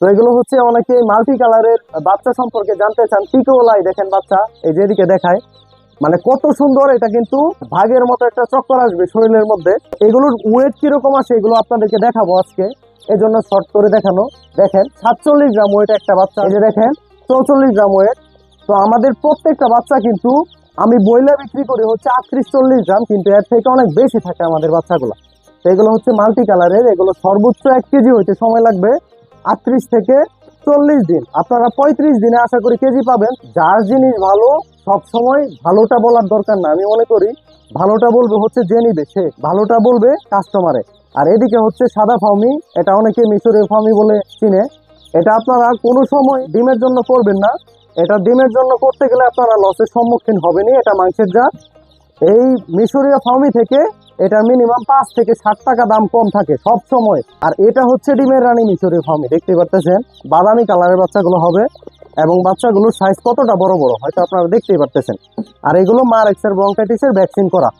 তো এগুলো হচ্ছে অনেকে মাল্টি কালারের বাচ্চা সম্পর্কে জানতে চান। পিকোলাই দেখেন বাচ্চা, এই যেদিকে দেখায়। মানে কত সুন্দর, এটা কিন্তু ভাগের মতো একটা চক্কর আসবে শরীরের মধ্যে। এগুলোর ওয়েট কীরকম আসে এগুলো আপনাদেরকে দেখাবো আজকে। এই জন্য শর্ট করে দেখানো। দেখেন, সাতচল্লিশ গ্রাম ওয়েট একটা বাচ্চা। এই যে দেখেন, চৌচল্লিশ গ্রাম ওয়েট তো আমাদের প্রত্যেকটা বাচ্চা কিন্তু আমি বইলা বিক্রি করি হচ্ছে আটত্রিশ চল্লিশ গ্রাম, কিন্তু এর থেকে অনেক বেশি থাকে আমাদের বাচ্চাগুলো। তো এগুলো হচ্ছে মাল্টি কালারের এগুলো সর্বোচ্চ এক কেজি হইতে সময় লাগবে। আটত্রিশ থেকে চল্লিশ দিন। আপনারা পঁয়ত্রিশ দিনে আশা করি কেজি পাবেন। যার জিনিস ভালো সব সময় ভালোটা বলার দরকার না। আমি মনে করি ভালোটা বলবে হচ্ছে যে নিবে সে। ভালোটা বলবে কাস্টমারে আর এদিকে হচ্ছে সাদা ফাউমি এটা অনেকে মিশরের ফাউমি বলে চিনে। এটা আপনারা কোনো সময় ডিমের জন্য করবেন না। এটা ডিমের জন্য করতে গেলে আপনারা লসের সম্মুখীন হবেনই। এটা মাংসের জাত। এই মিশরীয় ফার্মি থেকে এটা মিনিমাম পাঁচ থেকে ষাট টাকা দাম কম থাকে সব সময়। আর এটা হচ্ছে ডিমের রানী মিশরের ফার্মে দেখতে পারতেছেন? বাদামি কালারের বাচ্চাগুলো হবে এবং বাচ্চাগুলোর সাইজ কতটা বড় বড়, হয়তো আপনারা দেখতেই পারতেছেন। আর এগুলো মার এক্সের ব্রঙ্কাইটিসের ভ্যাকসিন করা।